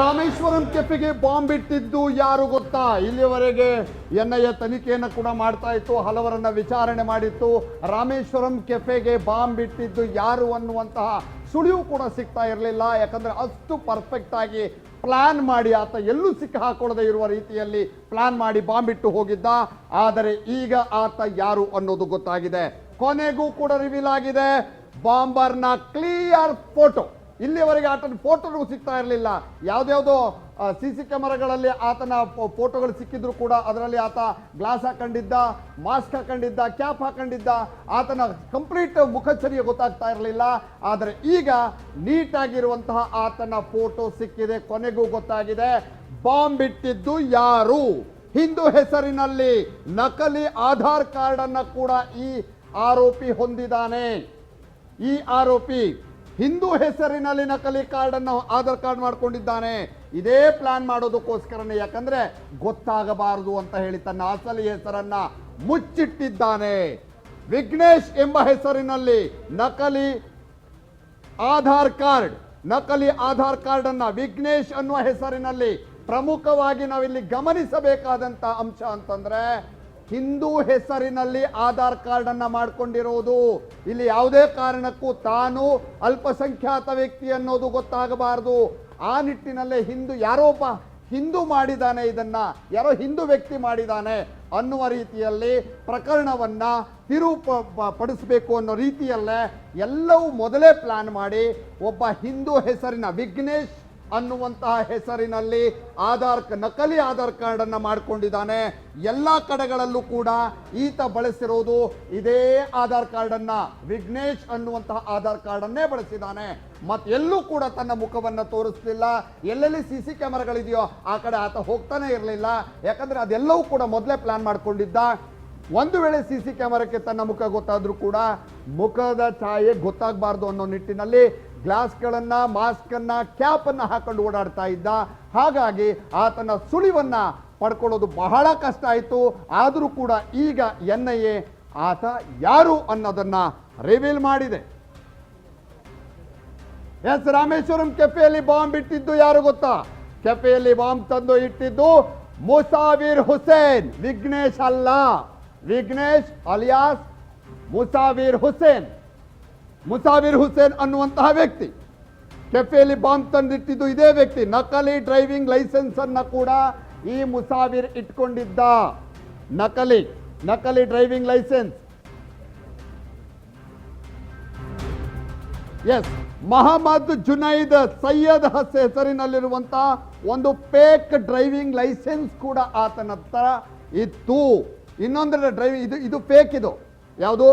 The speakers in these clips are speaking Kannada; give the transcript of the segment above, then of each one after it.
ರಾಮೇಶ್ವರಂ ಕೆಫೆಗೆ ಬಾಂಬ್ ಇಟ್ಟಿದ್ದು ಯಾರು ಗೊತ್ತಾ? ಇಲ್ಲಿಯವರೆಗೆ ಎನ್ ಐ ಎ ತನಿಖೆಯನ್ನು ಕೂಡ ಮಾಡ್ತಾ ಇತ್ತು, ಹಲವರನ್ನ ವಿಚಾರಣೆ ಮಾಡಿತ್ತು. ರಾಮೇಶ್ವರಂ ಕೆಫೆಗೆ ಬಾಂಬ್ ಇಟ್ಟಿದ್ದು ಯಾರು ಅನ್ನುವಂತಹ ಸುಳಿವು ಕೂಡ ಸಿಗ್ತಾ ಇರಲಿಲ್ಲ. ಯಾಕಂದ್ರೆ ಅಷ್ಟು ಪರ್ಫೆಕ್ಟ್ ಆಗಿ ಪ್ಲಾನ್ ಮಾಡಿ ಆತ ಎಲ್ಲೂ ಸಿಕ್ಕ ಹಾಕೊಳ್ಳದೆ ಇರುವ ರೀತಿಯಲ್ಲಿ ಪ್ಲಾನ್ ಮಾಡಿ ಬಾಂಬ್ ಇಟ್ಟು ಹೋಗಿದ್ದ. ಆದರೆ ಈಗ ಆತ ಯಾರು ಅನ್ನೋದು ಗೊತ್ತಾಗಿದೆ. ಕೊನೆಗೂ ಕೂಡ ರಿವೀಲ್ ಆಗಿದೆ. ಬಾಂಬರ್ನ ಕ್ಲಿಯರ್ ಫೋಟೋ ಇಲ್ಲಿಯವರೆಗೆ ಆತನ ಫೋಟೋಗಳು ಸಿಗ್ತಾ ಇರಲಿಲ್ಲ. ಯಾವುದ್ಯಾವುದೋ ಸಿ ಸಿ ಕ್ಯಾಮರಾಗಳಲ್ಲಿ ಆತನ ಫೋಟೋಗಳು ಸಿಕ್ಕಿದ್ರು ಕೂಡ ಅದರಲ್ಲಿ ಆತ ಗ್ಲಾಸ್ ಹಾಕೊಂಡಿದ್ದ, ಮಾಸ್ಕ್ ಹಾಕೊಂಡಿದ್ದ, ಕ್ಯಾಪ್ ಹಾಕೊಂಡಿದ್ದ, ಆತನ ಕಂಪ್ಲೀಟ್ ಮುಖಚರ್ಯ ಗೊತ್ತಾಗ್ತಾ ಇರಲಿಲ್ಲ. ಆದರೆ ಈಗ ನೀಟಾಗಿರುವಂತಹ ಆತನ ಫೋಟೋ ಸಿಕ್ಕಿದೆ, ಕೊನೆಗೂ ಗೊತ್ತಾಗಿದೆ. ಬಾಂಬ್ ಇಟ್ಟಿದ್ದು ಯಾರು? ಹಿಂದೂ ಹೆಸರಿನಲ್ಲಿ ನಕಲಿ ಆಧಾರ್ ಕಾರ್ಡ್ ಅನ್ನ ಕೂಡ ಈ ಆರೋಪಿ ಹೊಂದಿದ್ದಾನೆ. ಈ ಆರೋಪಿ ಹಿಂದೂ ಹೆಸರಿನಲ್ಲಿ ನಕಲಿ ಕಾರ್ಡ್ ಅನ್ನು ಆಧಾರ್ ಕಾರ್ಡ್ ಮಾಡ್ಕೊಂಡಿದ್ದಾನೆ. ಇದೇ ಪ್ಲಾನ್ ಮಾಡೋದಕ್ಕೋಸ್ಕರನೇ, ಯಾಕಂದ್ರೆ ಗೊತ್ತಾಗಬಾರದು ಅಂತ ಹೇಳಿ ತನ್ನ ಅಸಲಿ ಹೆಸರನ್ನ ಮುಚ್ಚಿಟ್ಟಿದ್ದಾನೆ. ವಿಘ್ನೇಶ್ ಎಂಬ ಹೆಸರಿನಲ್ಲಿ ನಕಲಿ ಆಧಾರ್ ಕಾರ್ಡ್, ನಕಲಿ ಆಧಾರ್ ಕಾರ್ಡ್ ಅನ್ನ ವಿಘ್ನೇಶ್ ಅನ್ನುವ ಹೆಸರಿನಲ್ಲಿ ಪ್ರಮುಖವಾಗಿ ನಾವಿಲ್ಲಿ ಗಮನಿಸಬೇಕಾದಂತ ಅಂಶ ಅಂತಂದ್ರೆ ಹಿಂದೂ ಹೆಸರಿನಲ್ಲಿ ಆಧಾರ್ ಕಾರ್ಡ್ ಅನ್ನ ಮಾಡ್ಕೊಂಡಿರೋದು. ಇಲ್ಲಿ ಯಾವುದೇ ಕಾರಣಕ್ಕೂ ತಾನು ಅಲ್ಪಸಂಖ್ಯಾತ ವ್ಯಕ್ತಿ ಅನ್ನೋದು ಗೊತ್ತಾಗಬಾರದು. ಆ ನಿಟ್ಟಿನಲ್ಲೇ ಹಿಂದೂ ಯಾರೋ ಒಬ್ಬ ಹಿಂದೂ ಮಾಡಿದಾನೆ ಇದನ್ನ, ಯಾರೋ ಹಿಂದೂ ವ್ಯಕ್ತಿ ಮಾಡಿದಾನೆ ಅನ್ನುವ ರೀತಿಯಲ್ಲಿ ಪ್ರಕರಣವನ್ನ ತಿರುಪ ಪಡಿಸಬೇಕು ಅನ್ನೋ ರೀತಿಯಲ್ಲೇ ಎಲ್ಲವೂ ಮೊದಲೇ ಪ್ಲಾನ್ ಮಾಡಿ ಒಬ್ಬ ಹಿಂದೂ ಹೆಸರಿನ ವಿಘ್ನೇಶ್ ಅನ್ನುವಂತಹ ಹೆಸರಿನಲ್ಲಿ ಆಧಾರ್ ನಕಲಿ ಆಧಾರ್ ಕಾರ್ಡ್ ಮಾಡಿಕೊಂಡಿದ್ದಾನೆ. ಎಲ್ಲ ಕಡೆಗಳಲ್ಲೂ ಕೂಡ ಈತ ಬಳಸಿರೋದು ಇದೇ ಆಧಾರ್ ಕಾರ್ಡ್ ಅನ್ನ ವಿಘ್ನೇಶ್ ಅನ್ನುವಂತಹ ಆಧಾರ್ ಕಾರ್ಡನ್ನೇ ಬಳಸಿದ್ದಾನೆ. ಮತ್ತೆ ಎಲ್ಲೂ ಕೂಡ ತನ್ನ ಮುಖವನ್ನು ತೋರಿಸ್ಲಿಲ್ಲ. ಎಲ್ಲೆಲ್ಲಿ ಸಿ ಸಿ ಕ್ಯಾಮರಾಗಳಿದೆಯೋ ಆ ಕಡೆ ಆತ ಹೋಗ್ತಾನೆ ಇರಲಿಲ್ಲ. ಯಾಕಂದ್ರೆ ಅದೆಲ್ಲವೂ ಕೂಡ ಮೊದಲೇ ಪ್ಲಾನ್ ಮಾಡ್ಕೊಂಡಿದ್ದ. ಒಂದು ವೇಳೆ ಸಿ ಸಿ ಕ್ಯಾಮರಾಕ್ಕೆ ತನ್ನ ಮುಖ ಗೊತ್ತಾದರೂ ಕೂಡ ಮುಖದ ಛಾಯೆ ಗೊತ್ತಾಗಬಾರ್ದು ಅನ್ನೋ ನಿಟ್ಟಿನಲ್ಲಿ ಗ್ಲಾಸ್ಗಳನ್ನ ಮಾಸ್ಕ್ ಅನ್ನ ಕ್ಯಾಪ್ ಅನ್ನ ಹಾಕೊಂಡು ಓಡಾಡ್ತಾ ಇದ್ದ. ಹಾಗಾಗಿ ಆತನ ಸುಳಿವನ್ನ ಪಡ್ಕೊಳ್ಳೋದು ಬಹಳ ಕಷ್ಟ ಆಯಿತು. ಆದರೂ ಕೂಡ ಈಗ ಎನ್ ಆತ ಯಾರು ಅನ್ನೋದನ್ನ ರಿವೀಲ್ ಮಾಡಿದೆ. ಎಸ್ ರಾಮೇಶ್ವರಂ ಕೆಫೆಯಲ್ಲಿ ಬಾಂಬ್ ಇಟ್ಟಿದ್ದು ಯಾರು ಗೊತ್ತಾ? ಕೆಫೆಯಲ್ಲಿ ಬಾಂಬ್ ತಂದು ಇಟ್ಟಿದ್ದು ಮುಸಾವಿರ್ ಹುಸೇನ್, ವಿಘ್ನೇಶ್ ಅಲ್ಲ. ವಿಘ್ನೇಶ್ ಅಲಿಯಾಸ್ ಮುಸಾವಿರ್ ಹುಸೇನ್. ಮುಸಾವಿರ್ ಹುಸೇನ್ ಅನ್ನುವಂತಹ ವ್ಯಕ್ತಿ. ಕೆಫೆಯಲ್ಲಿ ಬಾಂಬ್ ತಂದಿಟ್ಟಿದ್ದು ಇದೇ ವ್ಯಕ್ತಿ. ನಕಲಿ ಡ್ರೈವಿಂಗ್ ಲೈಸೆನ್ಸ್ ಅನ್ನ ಕೂಡ ಈ ಮುಸಾವಿರ್ ಇಟ್ಕೊಂಡಿದ್ದ. ನಕಲಿ ನಕಲಿ driving license. Yes, Mohammed Junaid Syed ಹಸ್ ಹೆಸರಿನಲ್ಲಿರುವಂತಹ ಒಂದು ಪೇಕ್ ಡ್ರೈವಿಂಗ್ ಲೈಸೆನ್ಸ್ ಕೂಡ ಆತನ ಹತ್ರ ಇತ್ತು. ಇನ್ನೊಂದರ ಡ್ರೈವಿಂಗ್ ಇದು ಇದು ಫೇಕ್ ಇದು. ಯಾವುದು?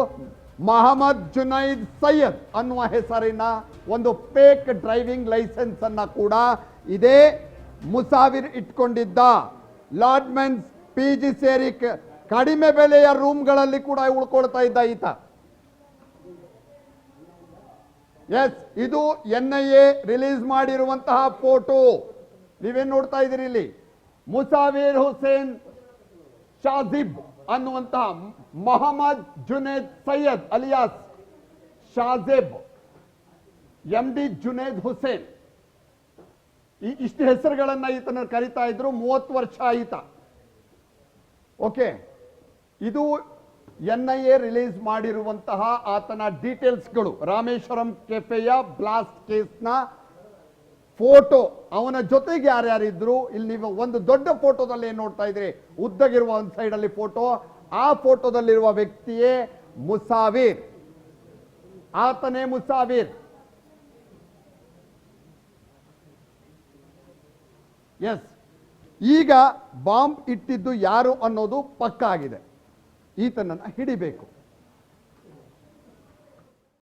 ಮಹಮ್ಮದ್ ಜುನೈದ್ ಸೈಯದ್ ಅನ್ನುವ ಹೆಸರಿನ ಒಂದು ಫೇಕ್ ಡ್ರೈವಿಂಗ್ ಲೈಸೆನ್ಸ್ ಅನ್ನ ಕೂಡ ಇದೇ ಮುಸಾವಿರ್ ಇಟ್ಕೊಂಡಿದ್ದ. ಲಾರ್ಡ್ಮೆನ್ಸ್ ಪಿ ಜಿ ಸೇರಿ ಕಡಿಮೆ ಬೆಲೆಯ ರೂಮ್ಗಳಲ್ಲಿ ಕೂಡ ಉಳ್ಕೊಳ್ತಾ ಇದ್ದ ಈತ. ಎಸ್ ಇದು ಎನ್ ಐ ಎ ರಿಲೀಸ್ ಮಾಡಿರುವಂತಹ ಫೋಟೋ ನೀವೇನು ನೋಡ್ತಾ ಇದ್ದೀರಿ ಇಲ್ಲಿ? ಮುಸಾವಿರ್ ಹುಸೇನ್ ಶಾಜಿಬ್ ಅನ್ನುವಂತಹ Mohammed Junaid Syed alias Shazeb, M D Junaid Hussain. ಈ ಇಷ್ಟು ಹೆಸರುಗಳನ್ನ ಈತನ ಕರಿತಾ ಇದ್ರು, ಮೂವತ್ತು ವರ್ಷ ಈತ ಓಕೆ, ಇದು ಎನ್ ಐ ಎ ರಿಲೀಸ್ ಮಾಡಿರುವಂತಹ ಆತನ ಡೀಟೇಲ್ಸ್ಗಳು. ರಾಮೇಶ್ವರಂ ಕೆಫೆಯ ಬ್ಲಾಸ್ಟ್ ಕೇಸ್ನ ಫೋಟೋ ಅವನ ಜೊತೆಗೆ ಯಾರ್ಯಾರಿದ್ರು, ಇಲ್ಲಿ ನೀವು ಒಂದು ದೊಡ್ಡ ಫೋಟೋದಲ್ಲಿ ಏನು ನೋಡ್ತಾ ಇದ್ರಿ? ಉದ್ದಗಿರುವ ಒಂದು ಸೈಡ್ ಅಲ್ಲಿ ಫೋಟೋ, ಆ ಫೋಟೋದಲ್ಲಿರುವ ವ್ಯಕ್ತಿಯೇ ಮುಸಾವಿರ್. ಆತನೇ ಮುಸಾವಿರ್. ಎಸ್ ಈಗ ಬಾಂಬ್ ಇಟ್ಟಿದ್ದು ಯಾರು ಅನ್ನೋದು ಪಕ್ಕ ಆಗಿದೆ ಈತನನ್ನ ಹಿಡಿಬೇಕು.